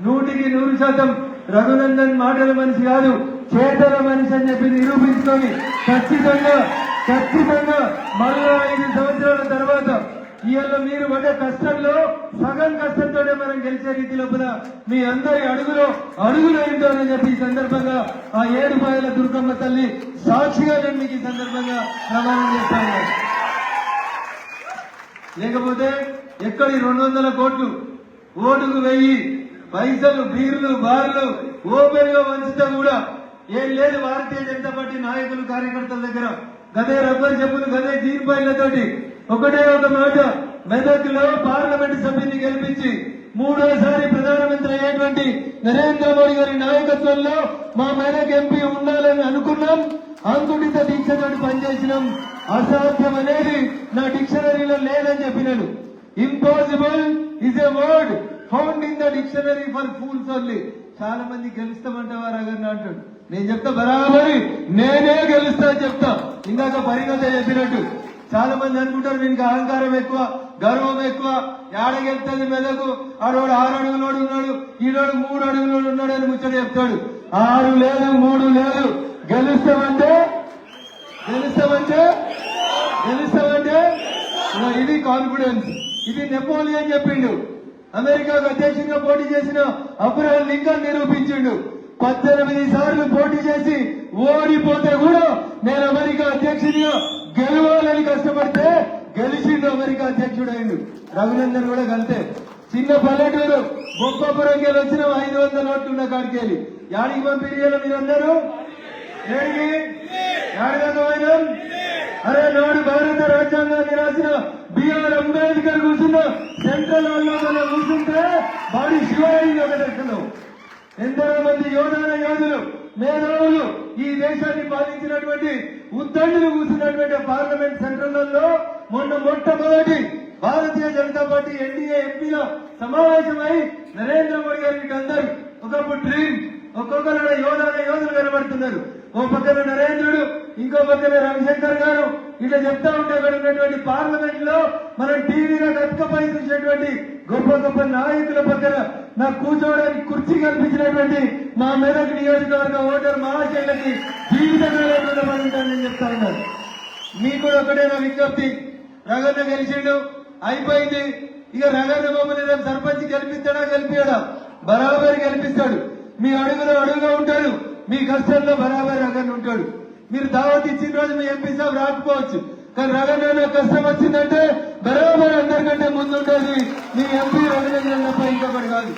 నూటికి నూరు శాతం రఘునందన్ మాటల మనిషి కాదు చేతల మనిషి అని చెప్పి నిరూపించుకొని ఖచ్చితంగా ఖచ్చితంగా మరో ఐదు సంవత్సరాల తర్వాత ఇవాళ మీరు పడే కష్టంలో సగం కష్టంతోనే మనం గెలిచే రీతి లోపల మీ అందరి అడుగులో అడుగులు ఏంటోనని చెప్పి ఈ సందర్భంగా ఆ ఏడు పాయల దుర్గమ్మ తల్లి సాక్షిగా నేను మీకు ఈ సందర్భంగా ప్రమాణం చేస్తాను. లేకపోతే ఎక్కడి రెండు వందల కోట్లు ఓటుకు వెయ్యి పైసలు బీర్లు బార్లు ఓపెన్గా వంచడం కూడా ఏం లేదు. భారతీయ జనతా పార్టీ నాయకులు కార్యకర్తల దగ్గర గదే రబ్బర్ చెప్పులు గదే తీర్పాయిలతోటి ఒకటే ఒక మాట. మెదక్లో పార్లమెంట్ సభ్యుని గెలిపించి మూడోసారి ప్రధానమంత్రి అయ్యేటువంటి నరేంద్ర మోడీ గారి నాయకత్వంలో మా మెదక్ ఎంపీ ఉండాలని అనుకున్నాం. అంకుడిత దీక్షతోటి పనిచేసినాం. అసాధ్యం అనేది నా డిక్షనరీలో లేదని చెప్పినాను impossible is a word found in the dictionary for fools only చాలా మంది వారు అగర్ అంటాడు. నేను చెప్తా బరాబరి నేనే గెలుస్తా అని చెప్తా. ఇందాక పరిగత చెప్పినట్టు. చాలా మంది అనుకుంటారు దీనికి అహంకారం ఎక్కువ గర్వం ఎక్కువ ఏడగెళ్తుంది మెదకు ఆడోడు ఆరు అడుగులోడు ఉన్నాడు ఈడోడు మూడు అడుగులోడు ఉన్నాడు అని ముచ్చట చెప్తాడు. ఆరు లేదు మూడు లేదు. గెలుస్తామంటే? గెలుస్తామంటే? గెలుస్తామంటే? ఇది కాన్ఫిడెన్స్ ఇది నెపోలియన్ చెప్పిండు. అమెరికాకు అధ్యక్షుడిగా పోటీ చేసిన అబ్రహం లింకన్ నిరూపించిండు. పద్దెనిమిది సార్లు పోటీ చేసి ఓడిపోతే కూడా నేను అమెరికా అధ్యక్షుడిగా గెలవాలని కష్టపడితే గెలిచిండు అమెరికా అధ్యక్షుడు అయిండు రఘునందన్ కూడా కలితే చిన్న పల్లెటూరు గొప్పపురం వెళ్ళి వచ్చిన ఐదు వందల ఓట్లు ఉన్న కాడికి వెళ్ళి యాడికి పంపిణీ మీరందరూ? ఏడికి యాడిదాకా అరే నో రాజ్యాంగాన్ని రాసిన బిఆర్ అంబేద్కర్ కూర్చున్న సెంట్రల్ హాల్లో కూర్చుంటే వాడి శివాయి ఒక దర్శనం. ఎందరో మంది యోధాన యోధులు మేధావులు ఈ దేశాన్ని పాలించినటువంటి ఉద్దండులు కూర్చున్నటువంటి పార్లమెంట్ సెంట్రల్లో మొన్న మొట్టమొదటి భారతీయ జనతా పార్టీ ఎన్డీఏ ఎంపీల సమావేశమై నరేంద్ర మోడీ గారికి అందరు ఒకప్పుడు డ్రీమ్ ఒక్కొక్కరు యోధాన యోధులు కనబడుతున్నారు. ఇంకో పక్కన రవిశంకర్ గారు ఇట్లా చెప్తా ఉంటే ఉన్నటువంటి పార్లమెంట్లో మనం టీవీలో గతకపై చూసినటువంటి గొప్ప గొప్ప నాయకుల పక్కన నాకు కూర్చోవడానికి కుర్చీ కల్పించినటువంటి మా మెదక్ నియోజకవర్గ ఓటర్ మహాశైలకి జీవితకాలం రుణపడి ఉంటానని చెప్తా ఉన్నారు మీకు కూడా ఒకటే నా విజ్ఞప్తి. రగన్న గెలిచిండు అయిపోయింది. ఇక రగన్న మమ్మల్ని రేపు సర్పంచ్ గెలిపిస్తాడా గెలిపియడా బరాబర్ గెలిపిస్తాడు. మీ అడుగులో అడుగులో ఉంటాడు. మీ కష్టంలో బరాబర్ రగన్న ఉంటాడు. మీరు దావత్ ఎంపీ సాబ్ రాకపోవచ్చు. కానీ రగన్న కష్టం వచ్చిందంటే బరాబర్ అందరికంటే ముందు మీ ఎంపీ రఘునందన్ తప్ప ఇంకొకటి కాదు.